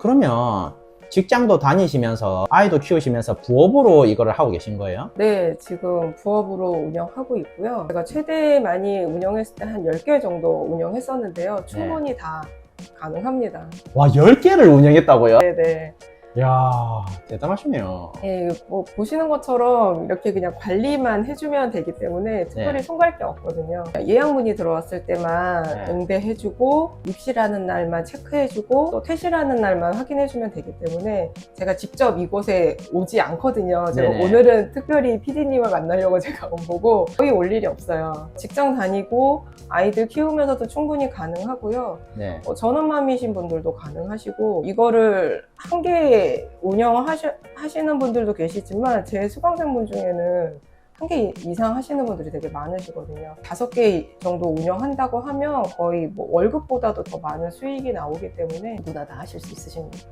그러면 직장도 다니시면서 아이도 키우시면서 부업으로 이거를 하고 계신 거예요? 네, 지금 부업으로 운영하고 있고요. 제가 최대 많이 운영했을 때 한 10개 정도 운영했었는데요. 충분히 다 가능합니다. 와, 10개를 운영했다고요? 네네. 이야, 대단하시네요. 예, 뭐 보시는 것처럼 이렇게 그냥 관리만 해주면 되기 때문에 특별히 네. 손갈 게 없거든요. 예약문이 들어왔을 때만 네. 응대해주고 입시라는 날만 체크해주고 또 퇴실하는 날만 확인해주면 되기 때문에 제가 직접 이곳에 오지 않거든요. 제가 네네. 오늘은 특별히 PD님을 만나려고 제가 온 거고 거의 올 일이 없어요. 직장 다니고 아이들 키우면서도 충분히 가능하고요. 네. 어, 전업맘이신 분들도 가능하시고 이거를 한 개 운영하시는 분들도 계시지만 제 수강생분 중에는 한 개 이상 하시는 분들이 되게 많으시거든요. 다섯 개 정도 운영한다고 하면 거의 뭐 월급보다도 더 많은 수익이 나오기 때문에 누구나 다 하실 수 있으십니다.